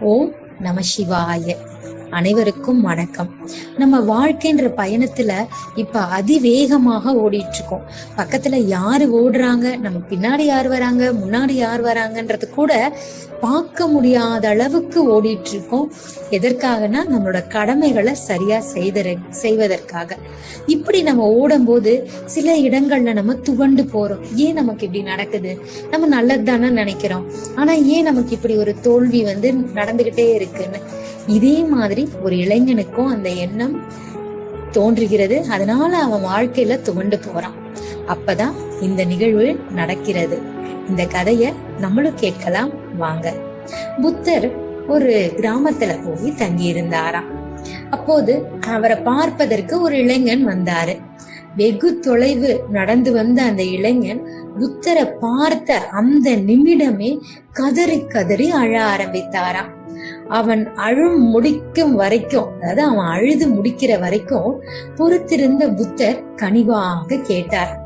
ஓம் நம சிவாய. அனைவருக்கும் வணக்கம். நம்ம வாழ்க்கைன்ற பயணத்துல இப்ப அதிவேகமாக ஓடிட்டு இருக்கோம் பக்கத்துல யாரு ஓடுறாங்க? நம்ம பின்னாடி யார் வராங்க? முன்னாடி யார் வராங்கன்றது கூட பார்க்க முடியாத அளவுக்கு ஓடிட்டு இருக்கோம் எதற்காகனா நம்மளோட கடமைகளை சரியா செய்த செய்வதற்காக. இப்படி நம்ம ஓடும் போது சில இடங்கள்ல நம்ம துவண்டு போறோம். ஏன் நமக்கு இப்படி நடக்குது? நம்ம நல்லது தானே நினைக்கிறோம். ஆனா ஏன் நமக்கு இப்படி ஒரு தோல்வி வந்து நடந்துகிட்டே இருக்குன்னு? இதே மாதிரி ஒரு இளைஞனுக்கும் அந்த எண்ணம் தோன்றுகிறது. அதனால அவன் வாழ்க்கையில துவண்டு போறான். அப்பதான் இந்த நிகழ்வு நடக்கிறது. இந்த கதைய நம்மளும் கேட்கலாம். வாங்க. புத்தர் ஒரு கிராமத்துல போய் தங்கி இருந்தாராம் அப்போது அவரை பார்ப்பதற்கு ஒரு இளைஞன் வந்தாரு. வெகு தொலைவு நடந்து வந்த அந்த இளைஞன் புத்தரை பார்த்த அந்த நிமிடமே கதறி கதறி அழ ஆரம்பித்தாராம். அவன் அழும் முடிக்கும் வரைக்கும் அதாவது அவன் அழுது முடிக்கிற வரைக்கும் பொறுத்திருந்த புத்தர் கனிவாக கேட்டார்.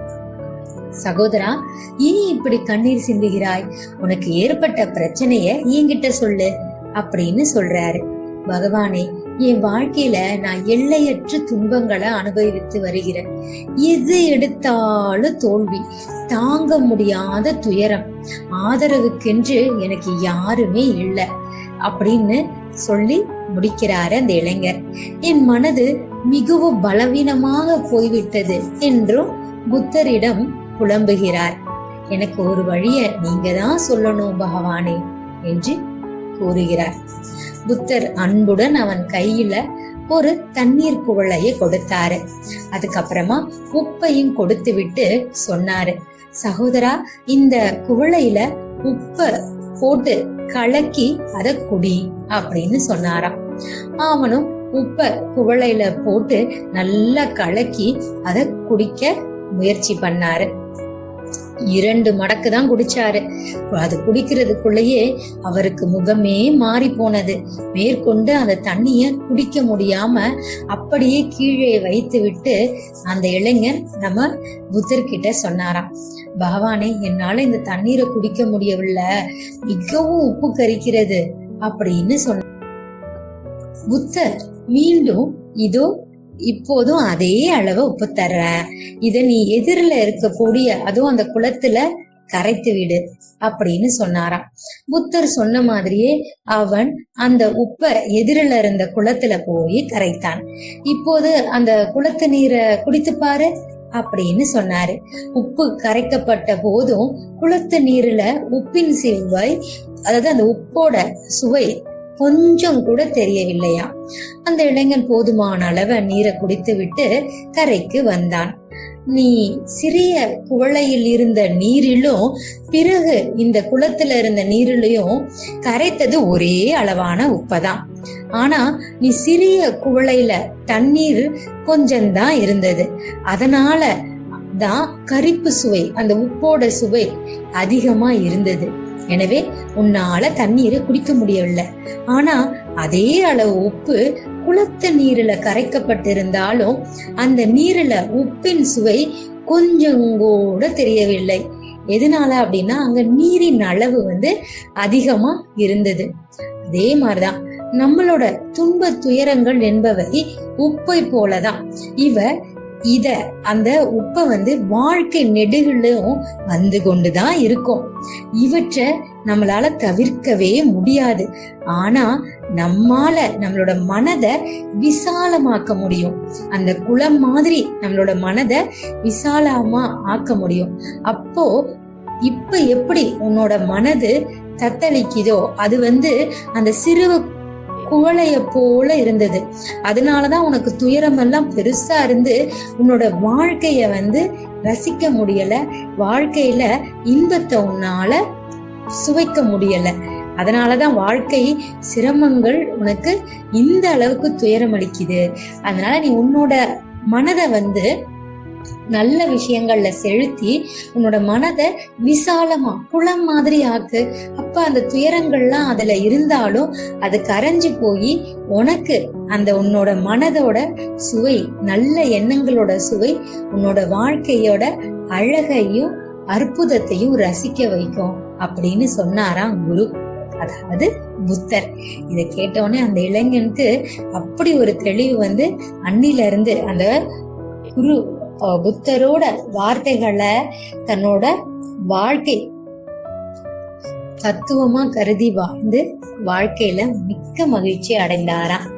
சகோதரா ஏன் இப்படி கண்ணீர் சிந்துகிறாய்? உனக்கு ஏற்பட்ட பிரச்சனைய என்கிட்ட சொல்லு அப்படின்னு சொல்றாரு. பகவானே என் வாழ்க்கையில நான் எல்லையற்ற துன்பங்களை அனுபவித்து வருகிறேன். எது எடுத்தாலும் தோல்வி தாங்க முடியாத துயரம் ஆதரவுக்கென்று எனக்கு யாருமே இல்லை அப்படின்னு சொல்லி முடிக்கிறாரு அந்த இளைஞர். என் மனது மிகவும் பலவீனமாக போய்விட்டது என்றும் புத்தரிடம் புலம்புகிறார். எனக்கு ஒரு வழிய நீங்க தான் சொல்லணும் பகவானே என்று கூறுகிறார். புத்தர் அன்புடன் அவன் கையில ஒரு தண்ணீர் குவளைய கொடுத்தாரு. அதுக்கப்புறமா உப்பையும் கொடுத்து விட்டு சொன்னாரு. சகோதரா இந்த குவளையில உப்ப போட்டு கலக்கி அத குடி அப்படின்னு சொன்னாராம். அவனும் உப்ப குவளையில போட்டு நல்லா கலக்கி அத குடிக்க முயற்சி பண்ணாரு. இரண்டு மடக்கு தான் குடிச்சாரு. அது குடிக்கிறதுக்குள்ளேயே அவருக்கு முகமே மாறி போனது. மேற்கொண்டு அந்த தண்ணிய குடிக்க முடியாம அப்படியே கீழே வைத்து விட்டு அந்த இளைஞர் நம்ம புத்தர்கிட்ட சொன்னாராம் பகவானே என்னால இந்த தண்ணீரை குடிக்க முடியவில்லை. மிகவும் உப்பு கரிக்கிறது. அப்படின்னு சொன்ன புத்தர் மீண்டும் இதோ இப்போதும் அதே அளவு உப்பு தர்ற. இத நீ எதிரில இருக்கக்கூடிய அதுவும் அந்த குளத்துல கரைத்து விடு அப்படின்னு சொன்னாராம். புத்தர் சொன்ன மாதிரியே அவன் அந்த உப்ப எதிரில இருந்த குளத்துல போய் கரைத்தான். இப்போது அந்த குளத்து நீரை குடித்து பாரு அப்படின்னு சொன்னாரு. உப்பு கரைக்கப்பட்ட போதும் குளத்து நீர்ல உப்பின் சிவை அதாவது அந்த உப்போட சுவை கொஞ்சம் கூட தெரியவில்லையா? அந்த இளைஞன் போதுமான அளவு நீரை குடித்துவிட்டு கரைக்கு வந்தான். நீ சிறிய குவளையில் இருந்த நீரிலும் பிறகு இந்த குளத்துல இருந்த நீரிலையும் கரைத்தது ஒரே அளவான உப்பதான். ஆனா நீ சிறிய குவளையில தண்ணீர் கொஞ்சம்தான் இருந்தது. அதனால தான் கரிப்பு சுவை அந்த உப்போட சுவை அதிகமா இருந்தது. எனவே உன்னால தண்ணீரை குடிக்க முடியவில்லை. ஆனா அதே அளவு உப்பு குளத்து நீரில கரைக்கப்பட்டிருந்தாலும் அந்த நீரில உப்பின் சுவை கொஞ்சம் கூட தெரியவில்லை. எதனால அப்படின்னா அங்க நீரின் அளவு வந்து அதிகமா இருந்தது. அதே மாதிரிதான் நம்மளோட துன்ப துயரங்கள் என்பவை உப்பை போலதான். இவ இத அந்த உப்பை வந்து வாழ்க்கை நெடுகிலும் வந்து கொண்டுதான் இருக்கும். இவற்றை நம்மளால தவிர்க்கவே முடியாது. ஆனா நம்மால நம்மளோட மனதை விசாலமாக்க முடியும். அந்த குளம் மாதிரி நம்மளோட மனதை விசாலமா ஆக்க முடியும். அப்போ இப்ப எப்படி உன்னோட மனது தத்தளிக்குதோ அது வந்து அந்த சிறு குவளைய போல இருந்தது. அதனாலதான் உனக்கு துயரம் எல்லாம் பெருசா இருந்து உன்னோட வாழ்க்கைய வந்து ரசிக்க முடியல. வாழ்க்கையில இன்பத்தை உன்னால சுவைக்க முடியல. அதனாலதான் வாழ்க்கை சிரமங்கள் உனக்கு இந்த அளவுக்கு துயரம் அளிக்குது. அதனால நீ உன்னோட மனதை வந்து நல்ல விஷயங்கள்ல செலுத்தி உன்னோட மனதை விசாலமா குளம் மாதிரி ஆக்கு. அப்ப அந்த துயரங்கள்லாம் அதுல இருந்தாலும் அது கரைஞ்சு போய் உனக்கு அந்த உன்னோட மனதோட சுவை நல்ல எண்ணங்களோட சுவை உன்னோட வாழ்க்கையோட அழகையும் அற்புதத்தையும் ரசிக்க வைக்கும் அப்படின்னு சொன்னாராம் குரு. அதாவது புத்தர். இத கேட்டவுடனே அந்த இளைஞனுக்கு அப்படி ஒரு தெளிவு வந்து அன்னில இருந்து அந்த குரு புத்தரோட வார்த்தைகளை தன்னோட வாழ்க்கை தத்துவமா கருதி வாழ்ந்து வாழ்க்கையில மிக்க மகிழ்ச்சி அடைந்தாராம்.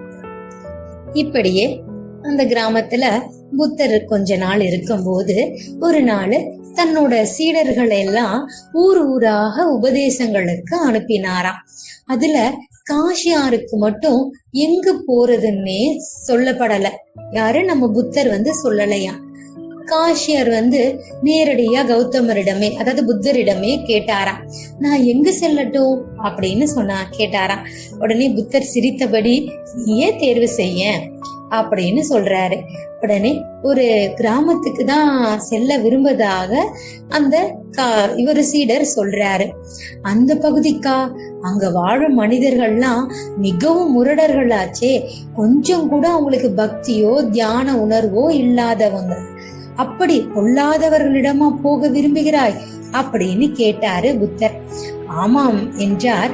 இப்படியே அந்த கிராமத்துல புத்தர் கொஞ்ச நாள் இருக்கும்போது ஒரு நாள் தன்னோட சீடர்களை எல்லாம் ஊர் ஊராக உபதேசங்களுக்கு அனுப்பினாராம். அதுல காஷியாருக்கு மட்டும் எங்க போறதுன்னே சொல்லப்படல. யாரு? நம்ம புத்தர் வந்து சொல்லலையாம். காஷியர் வந்து நேரடியா கௌதமரிடமே அதாவது புத்தரிடமே கேட்டாராம். நான் எங்க செல்லட்டும்? அப்படின்னு சொன்னா கேட்டாராம். உடனே புத்தர் சிரித்தபடி நீயே தேர்வு செய்ய அப்படின்னு சொல்றாரு. உடனே ஒரு கிராமத்துக்கு தான் செல்ல விரும்புவதாக அந்த கா- இவர் சீடர் சொல்றாரு. அந்த பகுதிக்கா? அங்க வாழும் மனிதர்கள்லாம் மிகவும் முரடர்களாச்சே. கொஞ்சம் கூட அவங்களுக்கு பக்தியோ தியான உணர்வோ இல்லாதவங்க. அப்படி பொல்லாதவர்களிடமா போக விரும்புகிறாய்? அப்படின்னு கேட்டாரு புத்தர். ஆமாம் என்றார்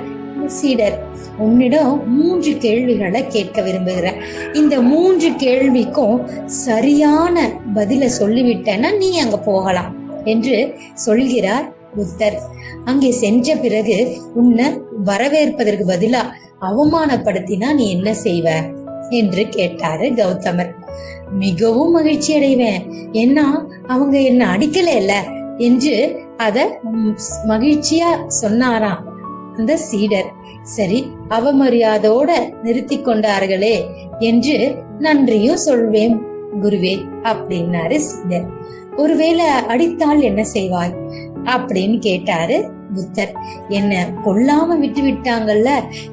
சீடர். உன்னிடம் மூன்று கேள்விகளை கேட்க விரும்புகிறேன் இந்த மூன்று கேள்விக்கும் சரியான பதில சொல்லிவிட்டேன்னா நீ அங்க போகலாம் என்று சொல்கிறார் புத்தர். அங்கே சென்ற பிறகு உன்னை வரவேற்பதற்கு பதிலா அவமானப்படுத்தினா நீ என்ன செய்வ? என்று கேட்டாரு கௌதமர். மிகவும் மகிழ்ச்சி அடைவேன். ஏன்னா அவங்க என்ன அடிக்கல என்று அத மகிழ்ச்சியா சொன்னாராம் அந்த சீடர். சரி அவமரியாதோட நிறுத்தி கொண்டார்களே என்று நன்றியும் சொல்வேன் குருவே அப்படின்னாரு சீடர். ஒருவேளை அடித்தால் என்ன செய்வாய்? அப்படின்னு கேட்டாரு புத்தர். என்ன கொல்லாம விட்டு விட்டாங்கல்ல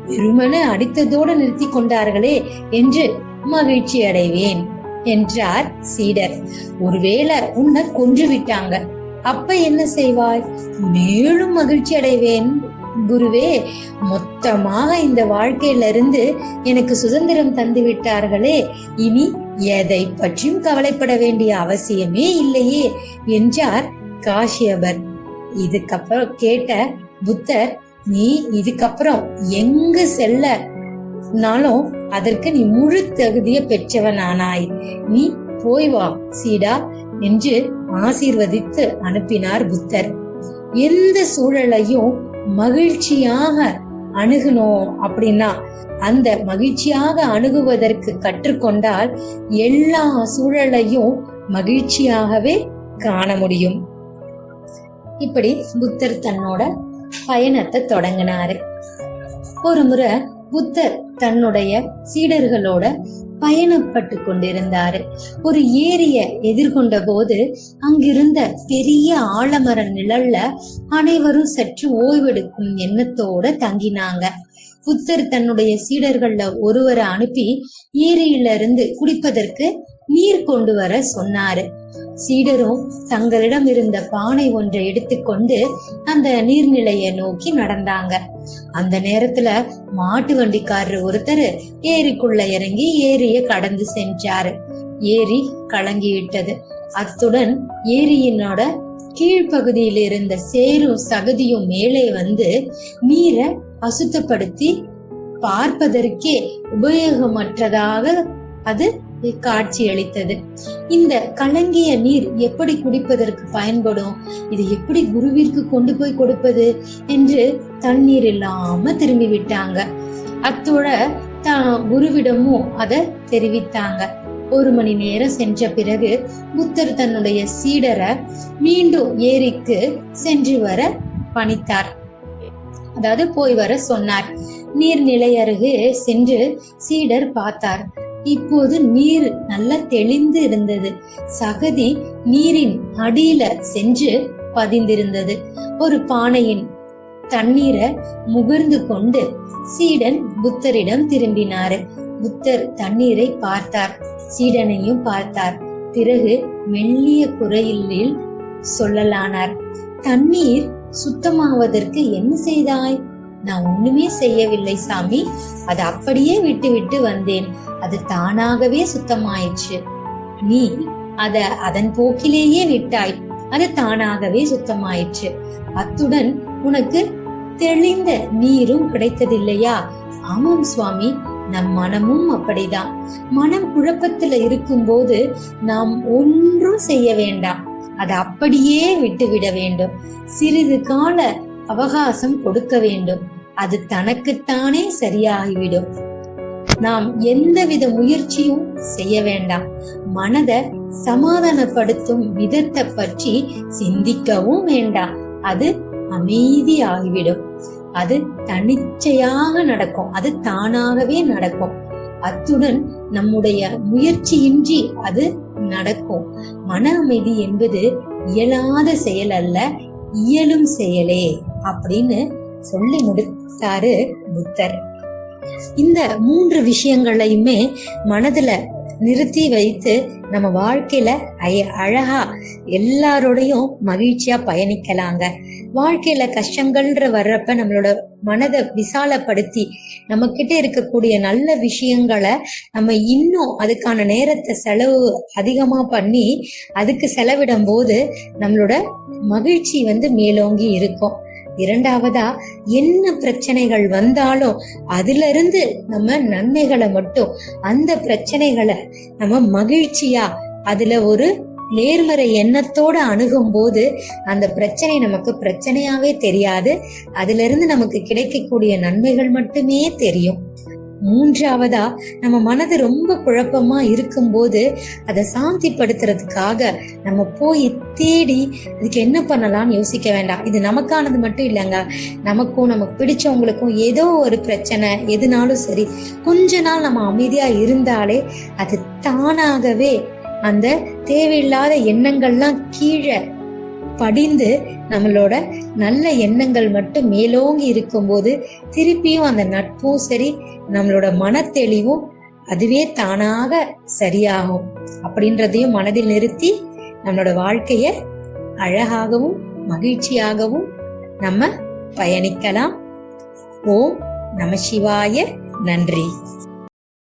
வெறுமனே அடித்ததோட நிறுத்தி கொண்டார்களே என்று மகிழ்ச்சி அடைவேன் என்றார் சீடர். ஒருவேளை உன்னை கொன்று விட்டாங்க அப்ப என்ன செய்வாய்? மேலும் மகிழ்ச்சி அடைவேன். குருவே மொத்தமாக இந்த வாழ்க்கையில இருந்து எனக்கு சுதந்திரம் தந்து விட்டார்களே. இனி எதை பற்றியும் கவலைப்பட வேண்டிய அவசியமே இல்லையே என்றார் காஷியபர். இதுக்கப்புறம் கேட்ட புத்தர் நீ இதுக்கப்புறம் எங்க செல்லனாலும் அதற்கு நீ முழு தகுதிய பெற்றவனானாய். நீ போய் வா சீடா என்று ஆசீர்வதித்து அனுப்பினார் புத்தர். எந்த சூழலையும் மகிழ்ச்சியாக அணுகணும் அப்படின்னா அந்த மகிழ்ச்சியாக அணுகுவதற்கு கற்றுக்கொண்டால் எல்லா சூழலையும் மகிழ்ச்சியாகவே காண முடியும். இப்படி புத்தர் தன்னோட பயணத்தை தொடங்கினாரு. ஒரு முறை புத்தர் தன்னுடைய சீடர்களோட பயணப்பட்டு கொண்டிருந்தாரு. ஒரு ஏரிய எதிர்கொண்ட போது அங்கிருந்த பெரிய ஆலமர நிழல்ல அனைவரும் சற்று ஓய்வெடுக்கும் எண்ணத்தோட தங்கினாங்க. புத்தர் தன்னுடைய சீடர்கள்ல ஒருவரை அனுப்பி ஏரியில இருந்து குடிப்பதற்கு நீர் கொண்டு வர சொன்னாரு. சீடரும் தங்களிடம் இருந்த பானை ஒன்றை எடுத்துக்கொண்டு அந்த நீர்நிலையை நோக்கி நடந்தாங்க. அந்த நேரத்துல மாட்டு வண்டிக்காரர் ஒருத்தர் ஏரிக்குள்ள இறங்கி ஏரிய கடந்து சென்றாரு. ஏரி கலங்கிவிட்டது. அத்துடன் ஏரியினோட கீழ்ப்பகுதியில் இருந்த சேரும் சகதியும் மேலே வந்து நீரை அசுத்தப்படுத்தி பார்ப்பதற்கே உபயோகமற்றதாக அது காட்சி அளித்தது. இந்த கலங்கிய நீர் எப்படி குடிப்பதற்கு பயன்படும்? இது எப்படி குருவிற்கு கொண்டு போய் கொடுப்பது? என்று தண்ணீர் இல்லாம திரும்பி விட்டாங்க அத்தோட தான் குருவிடமும் அதை தெரிவித்தாங்க. ஒரு மணி நேரம் சென்ற பிறகு புத்தர் தன்னுடைய சீடரை மீண்டும் ஏரிக்கு சென்று வர பணித்தார். அதாவது போய் வர சொன்னார். நீர்நிலை அருகே சென்று சீடர் பார்த்தார். இப்போது நீர் நல்லா தெளிந்து இருந்தது. சகதி நீரின் அடியில சென்று பதிந்திருந்தது. ஒரு பானையின் தண்ணீரை முகர்ந்து கொண்டு சீடன் புத்தரிடம் திரும்பினாரு. புத்தர் தண்ணீரை பார்த்தார். சீடனையும் பார்த்தார். பிறகு மெல்லிய குறையில் சொல்லலானார். தண்ணீர் சுத்தமாவதற்கு என்ன செய்தாய்? நான் ஒண்ணுமே செய்யவில்லை சாமி. அதை அப்படியே விட்டு விட்டு வந்தேன். அது தானாகவே சுத்தமாயிற்று. நீ அத அதன் போக்கிலேயே விட்டாய். அது தானாகவே சுத்தமாயிற்று. அத்துடன் உனக்கு தெளிந்த நீரும் கிடைத்ததில்லையா? ஆமாம் சுவாமி நம் மனமும் அப்படிதான். மனம் குழப்பத்துல இருக்கும்போது நாம் ஒன்றும் செய்ய வேண்டாம். அதை அப்படியே விட்டுவிட வேண்டும். சிறிது கால அவகாசம் கொடுக்க வேண்டும். அது தனக்குத்தானே சரியாகிவிடும். நாம் எந்தவித முயற்சியும் செய்ய வேண்டாம். மனதை சமாதானப்படுத்தும் விதத்தை பற்றி சிந்திக்கவும் வேண்டாம். அது அமைதியாகிவிடும். அது தனிச்சையாக நடக்கும். அது தானாகவே நடக்கும். அத்துடன் நம்முடைய முயற்சியின்றி அது நடக்கும். மன அமைதி என்பது இயலாத செயல் அல்ல இயலும் செயலே அப்படின்னு சொல்லி முடித்தாரு புத்தர். இந்த மூன்று விஷயங்களையுமே மனதுல நிறுத்தி வைத்து நம்ம வாழ்க்கையில அழகா எல்லாரோடையும் மகிழ்ச்சியா பயணிக்கலாங்க. வாழ்க்கையில கஷ்டங்கள்ன்ற வர்றப்ப நம்மளோட மனதை விசாலப்படுத்தி நம்ம கிட்ட இருக்கக்கூடிய நல்ல விஷயங்களை நம்ம இன்னும் அதுக்கான நேரத்தை செலவு அதிகமா பண்ணி அதுக்கு செலவிடும் போது நம்மளோட மகிழ்ச்சி வந்து மேலோங்கி இருக்கும். இரண்டாவதா என்ன பிரச்சனைகள் வந்தாலும் அதுல இருந்து நம்ம நன்மைகளை மட்டும் அந்த பிரச்சனைகளை நம்ம மகிழ்ச்சியா அதுல ஒரு நேர்மறை எண்ணத்தோட அணுகும் போது அந்த பிரச்சனை நமக்கு பிரச்சனையாவே தெரியாது. அதுல இருந்து நமக்கு கிடைக்கக்கூடிய நன்மைகள் மட்டுமே தெரியும். மூன்றாவதா நம்ம மனது ரொம்ப குழப்பமா இருக்கும்போது அதை சாந்திப்படுத்துறதுக்காக நம்ம போய் தேடி இதுக்கு என்ன பண்ணலாம்னு யோசிக்க வேண்டாம். இது நமக்கானது மட்டும் இல்லைங்க. நமக்கும் நமக்கு பிடிச்சவங்களுக்கும் ஏதோ ஒரு பிரச்சனை எதுனாலும் சரி கொஞ்ச நாள் நம்ம அமைதியா இருந்தாலே அது தானாகவே அந்த தேவையில்லாத எண்ணங்கள்லாம் கீழே படிந்து நம்மளோட நல்ல எண்ணங்கள் மட்டும் மேலோங்கி இருக்கும்போது திருப்பியும் அந்த நட்பும் சரி நம்மளோட மனத்தெளிவும் அதுவே தானாக சரியாகும். அப்படின்றதையும் மனதில் நிறுத்தி நம்மளோட வாழ்க்கைய அழகாகவும் மகிழ்ச்சியாகவும் நம்ம பயணிக்கலாம். ஓம் நம சிவாய. நன்றி.